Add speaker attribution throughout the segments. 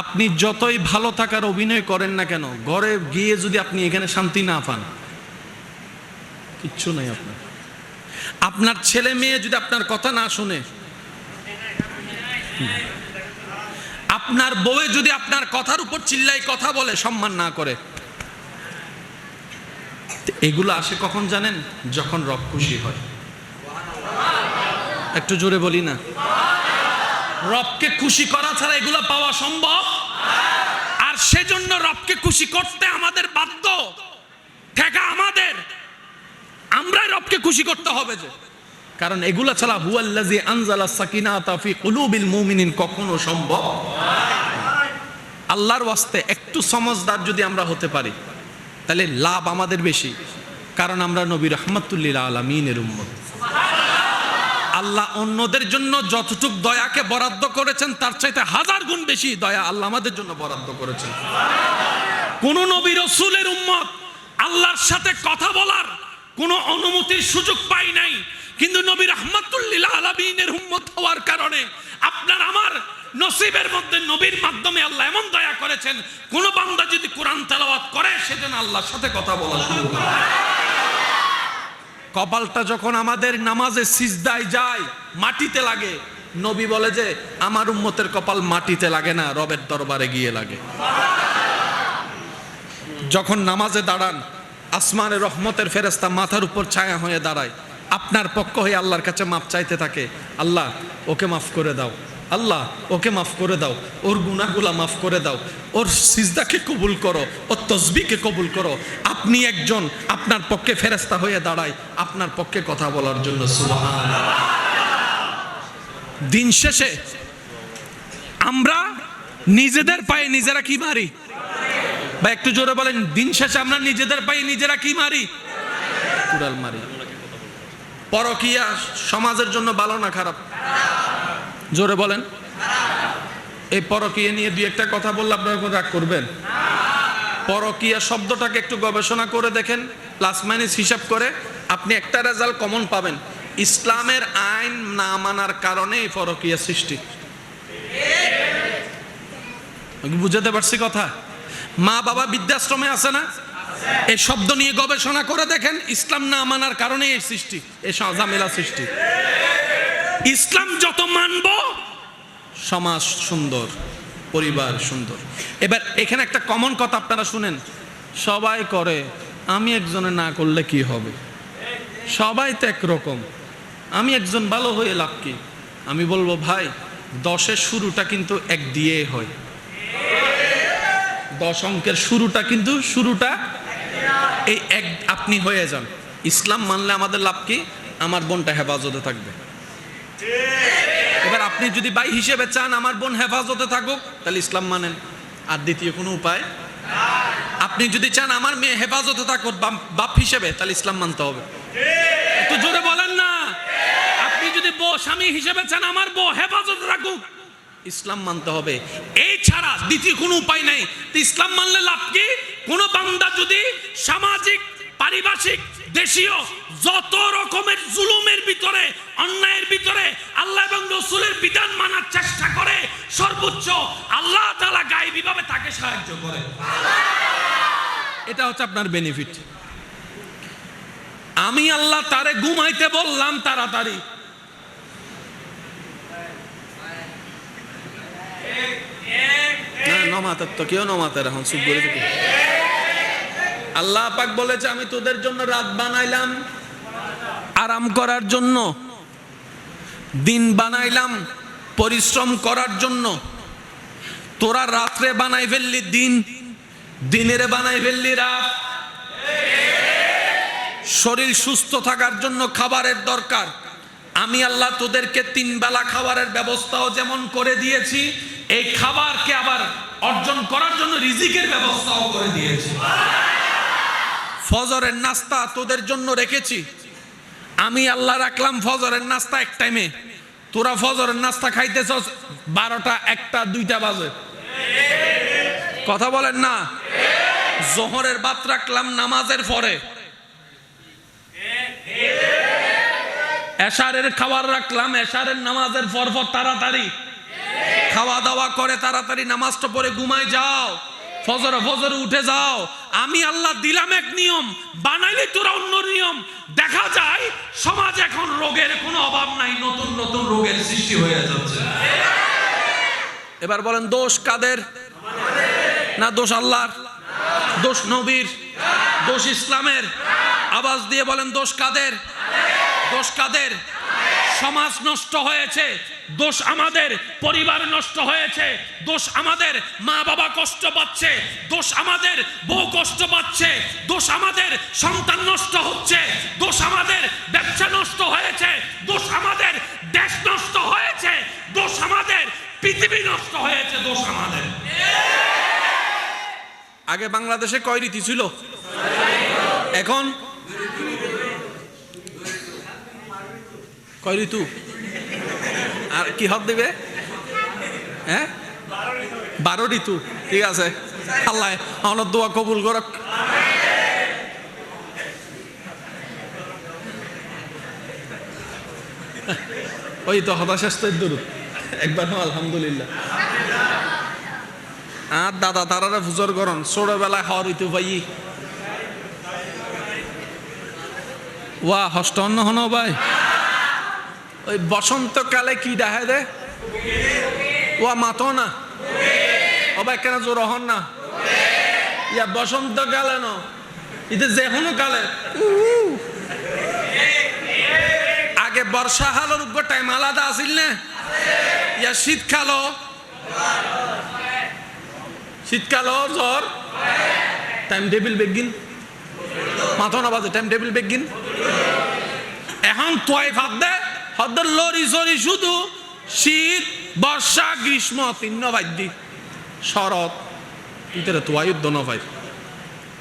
Speaker 1: আপনি যতই ভালো থাকার অভিনয় করেন না কেন, ঘরে গিয়ে যদি আপনি এখানে শান্তি না পান, কিচ্ছু নাই আপনার। আপনার ছেলে মেয়ে যদি আপনার কথা না শুনে আপনার বউয়ে যদি আপনার কথার উপর চিল্লাই কথা বলে, সম্মান না করে এগুলো আসে কখন জানেন? যখন রব খুশি হয়। একটু জোরে বলি না? রবকে খুশি করা ছাড়া এগুলো পাওয়া সম্ভব? আর সেজন্য রবকে খুশি করতে আমাদের বাধ্য। ঠেকা আমাদের। আমরাই রবকে খুশি করতে হবে যে। কারণ এগুলা ছাড়া হুয়াল্লাজি আনজালা সাকিনাতা ফি কুলুবিল মুমিনিন কখনো সম্ভব। আল্লাহর ওয়াস্তে একটু সমজদার যদি আমরা হতে পারি, তাহলে লাভ আমাদের বেশি। কারণ আমরা নবী রহমতুল্লিল আলমিনের উম্মত। আল্লাহ অন্যদের জন্য যতটুক দয়াকে বরাদ্দ করেছেন, তার চাইতে হাজার গুণ বেশি দয়া আল্লাহ আমাদের জন্য বরাদ্দ করেছেন। কোন নবী রসুলের উম্মত আল্লাহর সাথে কথা বলার কোনো অনুমতির সুযোগ পাই নাই। কিন্তু নবী রহমতুল্লিল আলমিনের উম্মত হওয়ার কারণে আপনার আমার নসিবের মধ্যে নবীর মাধ্যমে আল্লাহ এমন দয়া করেছেন, কোন বান্দা যদি কোরআন তেলাওয়াত করে, সেজন্য আল্লাহর সাথে কথা বলা শুরু করে। কপালটা যখন আমাদের নামাজে সিজদায় যায়, মাটিতে লাগে। নবী বলে যে, আমার উম্মতের কপাল মাটিতে লাগে না, রবের দরবারে গিয়ে লাগে। যখন নামাজে দাঁড়ান, আসমানের রহমতের ফেরেস্তা মাথার উপর ছায়া হয়ে দাঁড়ায়। আপনার পক্ষ হয়ে আল্লাহর কাছে মাপ চাইতে থাকে, আল্লাহ, ওকে মাফ করে দাও। আল্লাহ, ওকে মাফ করে দাও, ওর গুনাগুলা মাফ করে দাও, ওর সিজদাকে কবুল করো, ওর তসবিকে কবুল করো। আপনি একজন, আপনার পক্ষে ফেরেস্তা হয়ে দাঁড়ায়, আপনার পক্ষে কথা বলার জন্য দিন শেষে আমরা নিজেদের পায়ে নিজেরা কি মারি? বা একটু জোরে বলেন, দিন শেষে আমরা নিজেদের পায়ে নিজেরা কি মারি? কুড়াল মারি। পরকিয়া সমাজের জন্য ভালো না খারাপ? জোরে বলেন। এই পরকিয়া নিয়ে দুই একটা কথা বললে আপনারা রাগ করবেন? পরকিয়া শব্দটাকে একটু গবেষণা করে দেখেন প্লাস মাইনাস হিসাব করে, আপনি একটা রেজাল্ট কমন পাবেন। ইসলামের আইন না মানার কারণে এই পরকিয়া সৃষ্টি। বুঝাতে পারছি কথা? মা বাবা বৃদ্ধাশ্রমে আছে না? এই শব্দ নিয়ে গবেষণা করে দেখেন, ইসলাম না মানার কারণে এই সৃষ্টি, এই ঝামেলা সৃষ্টি। ইসলাম যত মানব, সমাজ সুন্দর, পরিবার সুন্দর। এবার এখানে একটা কমন কথা আপনারা শুনেন, সবাই করে, আমি একজনে না করলে কি হবে? সবাই তো একরকম, আমি একজন ভালো হয়ে লাভ কি? আমি বলব, ভাই, দশের শুরুটা কিন্তু এক দিয়ে হয়। দশ অঙ্কের শুরুটা কিন্তু শুরুটা এই এক, আপনি হয়ে যান। ইসলাম মানলে আমাদের লাভ কি? আমার বোনটা হেফাজতে থাকবে। এবার আপনি যদি ভাই হিসেবে চান, আমার বোন হেফাজতে থাকুক, তাহলে ইসলাম মানেন। আর দ্বিতীয় কোনো উপায়? আপনি যদি চান, আমার মেয়ে হেফাজতে থাকুক, বাপ- হিসেবে, তাহলে ইসলাম মানতে হবে। একটু জোরে বলেন না। আপনি যদি বউ, স্বামী হিসেবে চান, আমার বউ হেফাজতে থাকুক, ইসলাম মানতে হবে। এই ছাড়া দ্বিতীয় কোনো উপায় নাই। ইসলাম মানলে লাভ কি? কোন বান্দা যদি সামাজিক পারিভাষিক দেশীয় যত রকমের জুলুমের ভিতরে অন্যায়ের ভিতরে আল্লাহ এবং রসুলের বিধান মানার চেষ্টা করে সর্বোচ্চ আল্লাহ তালা গায়েবী ভাবে তাকে সাহায্য করে। এটা হচ্ছে আপনার বেনিফিট আমি আল্লাহ তারে ঘুমাইতে বললাম তাড়াতাড়ি। না নমাতের তো কেউ নমাতের এখন চুপ করে থেকে। আল্লাহ পাক বলেছে, আমি তোদের জন্য রাত বানাইলাম, আরাম করার জন্য, দিন বানাইলাম, পরিশ্রম করার জন্য। তোরা রাত্রে বানাই ফেললি দিন, দিনের বানাই ফেললি রাত। শরীর সুস্থ থাকার জন্য খাবারের দরকার। আমি আল্লাহ তোদেরকে তিন বেলা খাবারের ব্যবস্থাও যেমন করে দিয়েছি, এই খাবারকে আবার অর্জন করার জন্য রিজিকের ব্যবস্থাও করে দিয়েছি। ফজরের নাস্তা তোদের জন্য রেখেছি। আমি আল্লাহ রাখলাম ফজরের নাস্তা এক টাইমে তোরা ফজরের নাস্তা খাইতেছ বারোটা, একটা, দুইটা বাজে। কথা বলেন না? জোহরের বাত রাখলাম নামাজের পরে। এশারের খাবার রাখলাম এশারের নামাজের পর পর তাড়াতাড়ি। খাওয়া দাওয়া করে তাড়াতাড়ি নামাজটা পরে ঘুমায় যাও। ফজর ফজর উঠে যাও। আমি আল্লাহ দিলাম এক নিয়ম, বানাইলে তোরা অন্য নিয়ম। দেখা যায়, সমাজ এখন রোগের কোনো অভাব নাই, নতুন নতুন রোগের সৃষ্টি হয়ে যাচ্ছে। এবার বলেন, দোষ কাদের? না দোষ আল্লাহর? দোষ নবীর? দোষ ইসলামের? আওয়াজ দিয়ে বলেন, দোষ কাদের? দোষ কাদের? সমাজ নষ্ট হয়েছে। দোষ আমাদের, পরিবার নষ্ট হয়েছে। দোষ আমাদের মা বাবা কষ্ট পাচ্ছে। দোষ আমাদের, বউ কষ্ট পাচ্ছে। দোষ আমাদের, সন্তান নষ্ট হচ্ছে। দোষ আমাদের, ব্যবসা নষ্ট হয়েছে। দোষ আমাদের, দেশ নষ্ট হয়েছে। দোষ আমাদের, পৃথিবী নষ্ট হয়েছে। দোষ আমাদের। আগে বাংলাদেশে কয় রীতি ছিল? এখন? কয় ঋতু? আর কি হক দিবে? হ্যাঁ বারো ঋতু, ঠিক আছে। আল্লাহ আমার দোয়া কবুল করক। ওই তো হতাশাস্তের দূর। একবার হো আলহামদুলিল্লাহ। আর দাদা, তারারে ফুজর করন। ছোটবেলায় হর ঋতু পাই। ওয়া, হষ্ট অন্য হন ভাই। ওই বসন্তকালে কি দেখা দে ওয়া মাতো না? ও ভাই, কেন জোর হন না? ইয়া বসন্তকালে ন? ইতে যে কোনো কালে। আগে বর্ষা হালোর উপর টাইম আলাদা আছিল না? ইয়া শীতকালো শীতকালো জ্বর। টাইম টেবিল বেগিন মাথা না বাজে টাইম টেবিল বেগিন এখন তোয়াই ভাব দে। হদ্দর লরি সরি শুধু শীত, বর্ষা, গ্রীষ্ম, তিন্ন বাদ্যি। শরৎ, ইতারে তোয়াই উদ্দ নফাই।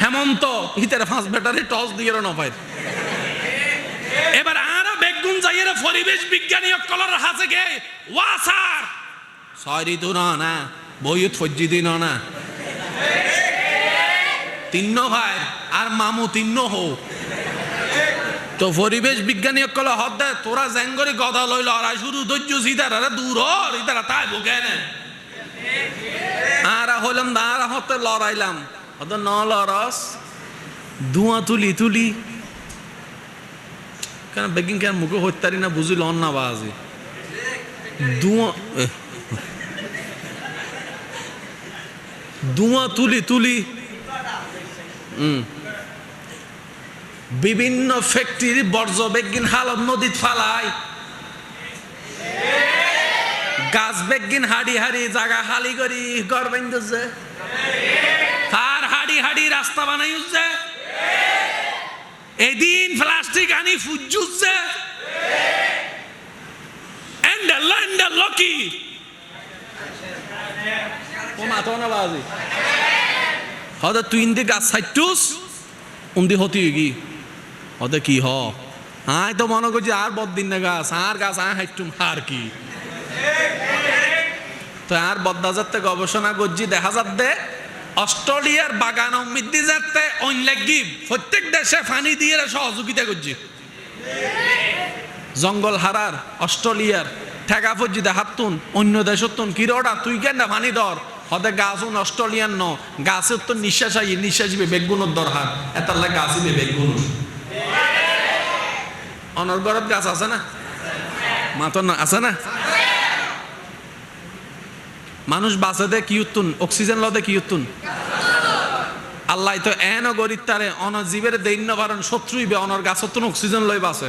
Speaker 1: হেমন্ত, ইতারে পাঁচ ব্যাটারি টস দিয়ে নফাই। এবার আরও বেগুন যাইয়ের পরিবেশ বিজ্ঞানী কলর হাসে গে ওয়াসার ছয় ঋতু না না, বইয়ত ফজ্জি দিন না। তিন্ন ভাই, আর মামু তিন্ন হো। তো পরিবেশ বিজ্ঞানী কলে হদ দে, তোরা জেঙ্গরি গদা লইল, আর শুধু ধৈর্য সিদার দূর ইতারা তাই বুকে নে। আর হইলাম না, আর হতে লড়াইলাম। হত ন লরস ধোঁয়া তুলি তুলি। কেন বেগিং কেন মুখে হত্যারি না বুঝিল না বাজি। ধোঁয়া। ধোঁয়া তুলি তুলি। হুম বিভিন্ন ফ্যাক্টরি বর্জ্য বেগিন হালত নদীত ফালায় গাছ বেগিন হাড়ি হাড়ি জায়গা হালি করি ঘর বান্ধছে তার হাড়ি হাড়ি রাস্তা বানাই উঠছে এদিন প্লাস্টিক আনি ফুজুচ্ছে এন্ডাল্লা এন্ডাল্লা কি ও মাথা না বাজি হয়তো তুই গাছ সাইটুস উন্দি হতি কি হতে কি হ? আয় তো মনে করছি আর বদিন না গাছ আর গাছ আয় হাইটুম আর কি? তো আর বদ্দা যাতে গবেষণা করছি, দেখা যাচ্ছে অস্ট্রেলিয়ার বাগান অমৃদ্ধি যাতে অনলাগি প্রত্যেক দেশে ফানি দিয়ে সহযোগিতা করছি। জঙ্গল হারার অস্ট্রেলিয়ার ঠেকা ফজি দেখাতুন, অন্য দেশতুন কিরোটা তুই কেন ফানি ধর? হতে গাছুন অস্ট্রেলিয়ান ন গাছের তো নিঃশ্বাস আই নিঃশ্বাস বেগুনের দরকার এতার গাছ ইবে বেগুন অনর্গরত গাছ আছে না? মাতন আছে না? মানুষ বাঁচে দে কি উত্তুন? অক্সিজেন লদে কি উত্তুন? আল্লাহ তো এন গরিব তারে অন জীবের দৈন্য বারণ শত্রুই বে অনর গাছতুন অক্সিজেন লই বাঁচে।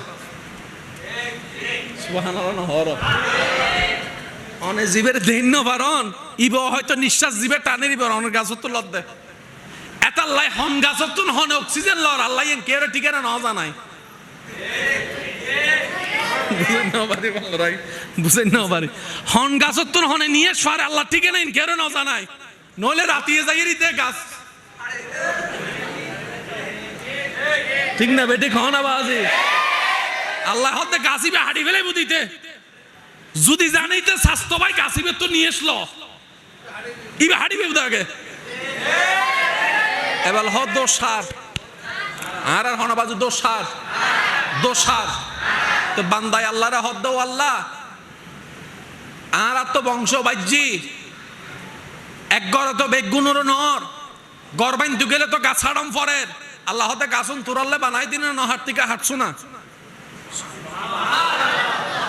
Speaker 1: অনে জীবের দৈন্য বারণ, ইব হয়তো নিঃশ্বাস জীবের টানে নিবে অনের গাছতুন লদ দে। এটার লাই হন গাছতুন হন অক্সিজেন লর, আল্লাহ এন কে ঠিকানা ন জানাই বুঝেন না পারি ভালোরাই বুঝেন না পারি হন গাছত তোর হনে নিয়ে সারে আল্লাহ ঠিকে নাই কেউ না জানাই নইলে রাতিয়ে যাই রিতে গাছ। ঠিক না বেটে খাওয়া না বাজে? আল্লাহ হতে গাছিবে হাড়ি ফেলে বুদিতে। যদি জানিতে স্বাস্থ্য ভাই, গাছিবে তো নিয়ে এসলো। ইবে হাড়িবে বুদাকে এবার হ, দোষ সার। আর আর হনা বাজু, দোষ সার। দোষ সার। তো বান্দায় আল্লাহরে হদ দাও আল্লাহ। আর তো বংশ বাজ্যি এক গড় তো বেগুনের নর। গরবাইন দু গেলে তো গাছ হাড়ম ফরের আল্লাহ হতে গাছন তুরাল্লে বানাই দিন না হাট থেকে হাঁটছো না।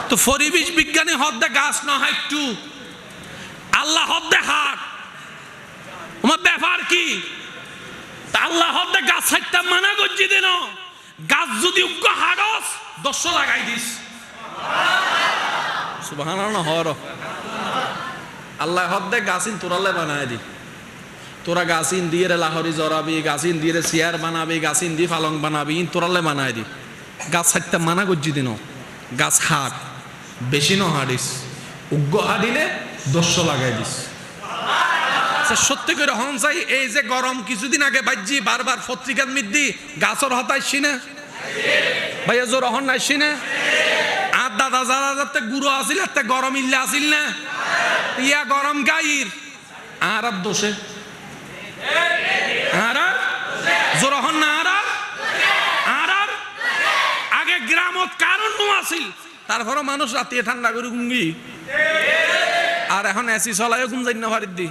Speaker 1: তো পরিবেশ বিজ্ঞানী হদ্দে গাছ না একটু। আল্লাহ হদ্দে হাট। আমার ব্যাপার কি? তা আল্লাহ হদ্দে গাছ হাইতে মানা গজ্জি দিন। গাছ যদি উগ্র হাড়স দশ লাগাই দিস। সুবাহান হর আল্লাহ হদ্দে গাছিন তোরালে বানায় দি। তোরা গাছিন দিয়ে রে লাহরি জরাবি গাছিন দিয়ে রে চেয়ার বানাবি, গাছিন দিয়ে পালং বানাবি তোরালে বানায় দি। গাছ হাইতে মানা গজ্জি দিন। গাছ হাট, বেশি ন হাডিস। উগ্র হাডিলে দশ লাগাই দিস। সত্যি করে হন চাই এই যে গরম কিছুদিন আগে বাজ্যি, বারবার পত্রিকার মিদ্দি গাছর হতাইছি না ভাইয়া, জোর হন নাইছি না আর দাদা, যারা যাতে গুঁড়ো আসিল এতে গরম ইল্লে আসিল না? ইয়া গরম গাইর। আর আর দোষে? আর আর? জোর হন না, আর আর? আর আর? আগে গ্রামত কারণ আসিল তারপরে মানুষ রাতে ঠান্ডা করে গুঙ্গি আর এখন এসি চলায় ঘুম যাই না বাড়ির দি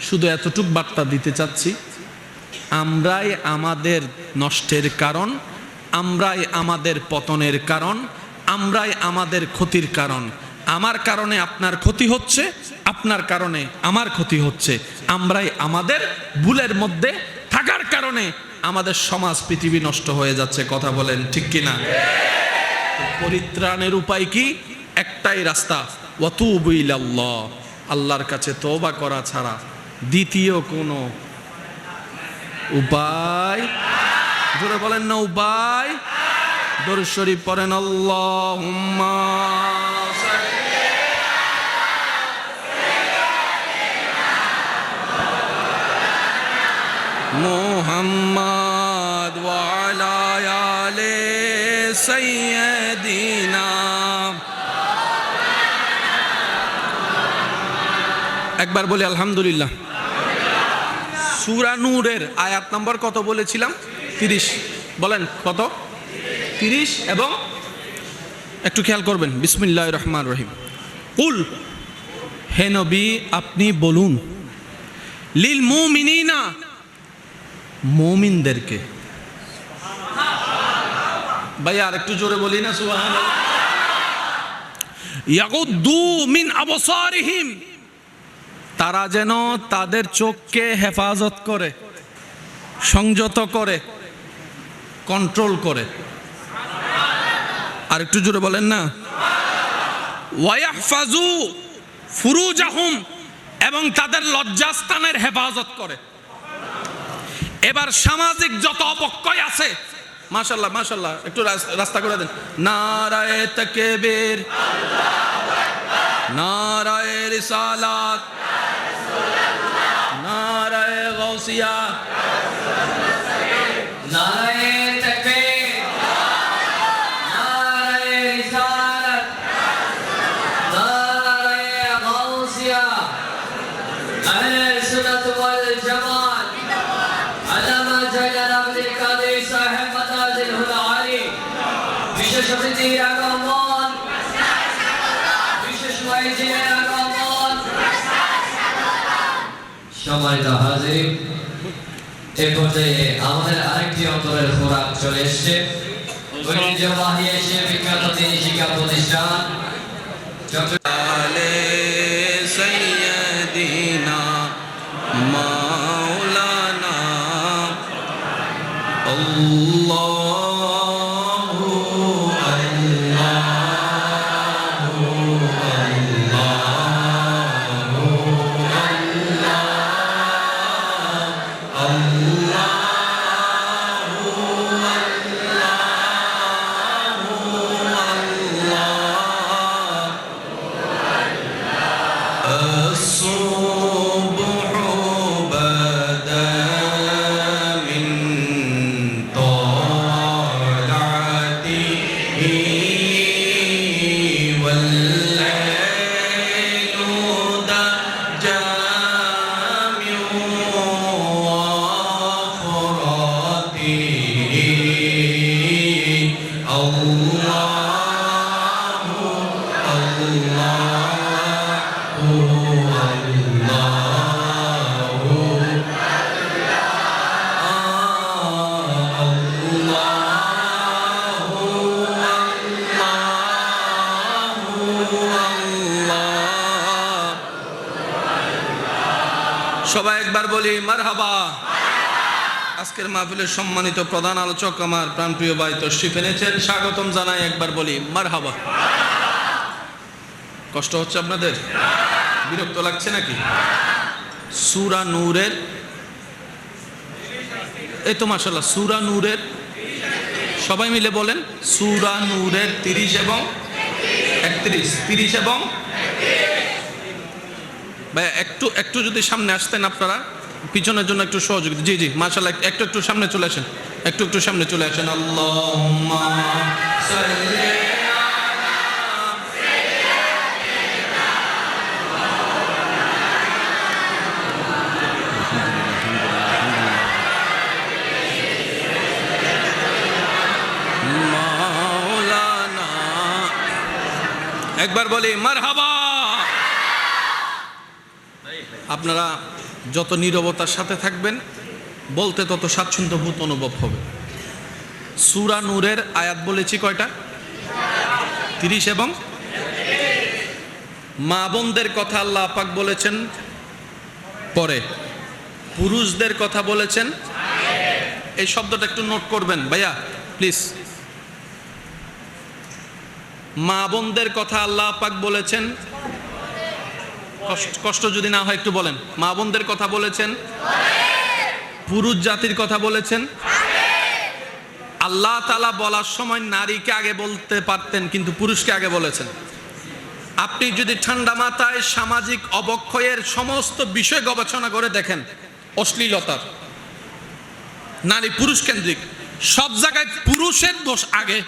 Speaker 1: শুধু এতটুক বার্তা দিতে চাচ্ছি, আমরাই আমাদের নষ্টের কারণ, আমরাই আমাদের পতনের কারণ, আমরাই আমাদের ক্ষতির কারণ। আমার কারণে আপনার ক্ষতি হচ্ছে, আপনার কারণে আমার ক্ষতি হচ্ছে। আমরাই আমাদের ভুলের মধ্যে থাকার কারণে আমাদের সমাজ, পৃথিবী নষ্ট হয়ে যাচ্ছে, কথা বলেন ঠিক কিনা? পরিত্রাণের উপায় কি? একটাই রাস্তা ওয়াতুবুইলাল্লাহ আল্লাহর কাছে তওবা করা ছাড়া দ্বিতীয় কোনো উপায়? জোরে বলেন না উপায়। দরুদ শরীফ পড়েন, আল্লাহুম্মা মুহাম্মদ ওয়ালা আলে একবার বলি, আলহামদুলিল্লাহ। সুরা নূরের আয়াত নম্বর কত বলেছিলাম? তিরিশ। বলেন, কত? তিরিশ এবং একটু খেয়াল করবেন। বিসমিল্লাহ রহমান রহিম। কুল, হে নবী, আপনি বলুন, লিল মুমিনিনা, মুমিনদেরকে। ভাই আর একটু জোরে বলি না সুবহান ইয়াগুদ্দু মিন আবসারিহিম। তারা যেন তাদের চোখকে হেফাজত করে, সংযত করে কন্ট্রোল করে। আর একটু জোরে বলেন না। ওয়াইফাজু ফুরুজাহুম এবং তাদের লজ্জাস্থানের হেফাজত করে। এবার সামাজিক যত অপক্ষয় আছে মাশাল্লাহ মাশাল্লাহ একটু রাস্তা করে দেন। নারায়ে তাকবীর, নারায়ে রিসালাত
Speaker 2: ওয়াইজিনের আগমন সম্মানিত হাজির এ পর্যায়ে আমাদের আরেকটি অন্তরের খোরাক চলে এসছে। ঐতিহ্যবাহী এশিয়া বিখ্যাত তিনি শিক্ষা প্রতিষ্ঠান।
Speaker 1: সাইয়্যিদিনা মাওলানা। আল্লাহু الصبح বলি, মারহাবা। আজকের মাহফিলের সম্মানিত প্রধান আলোচক আমার প্রাণপ্রিয় ভাই তশরিফ এনেছেন। স্বাগতম জানাই একবার বলি, মারহাবা। কষ্ট হচ্ছে আপনাদের? বিরক্ত লাগছে নাকি? সুরা নূরের এই তো মাসাল্লাহ সুরা নূরের সবাই মিলে বলেন, সুরা নূরের তিরিশ এবং একত্রিশ। তিরিশ এবং ভাই একটু একটু যদি সামনে আসতেন আপনারা। পিছনের জন্য একটু সহযোগিতা। জি জি মাশাল্লাহ একটু একটু সামনে চলে আসেন। একটু একটু সামনে চলে আসেন। সাল্লি একবার বলি, মারহাবা। আপনারা যত নীরবতার সাথে থাকবেন, বলতে তত স্বাচ্ছন্দ্য বোধ অনুভব হবে। সুরা নূরের আয়াত বলেছি কয়টা? তিরিশ এবং মা বোনদের কথা আল্লাহ পাক বলেছেন পরে। পুরুষদের কথা বলেছেন। এই শব্দটা একটু নোট করবেন ভাইয়া প্লিজ মা বোনদের কথা আল্লাহ পাক বলেছেন কষ্ট যদি না হয় একটু বলেন। মা বোনদের কথা বলেছেন। পুরুষ জাতির কথা বলেছেন। আল্লাহ তালা বলার সময় নারীকে আগে বলতে পারতেন, কিন্তু পুরুষকে আগে বলেছেন। আপনি যদি ঠান্ডা মাথায় সামাজিক অবক্ষয়ের সমস্ত বিষয় গবেষণা করে দেখেন, অশ্লীলতার নারী পুরুষ কেন্দ্রিক, সব জায়গায় পুরুষের দোষ আগে।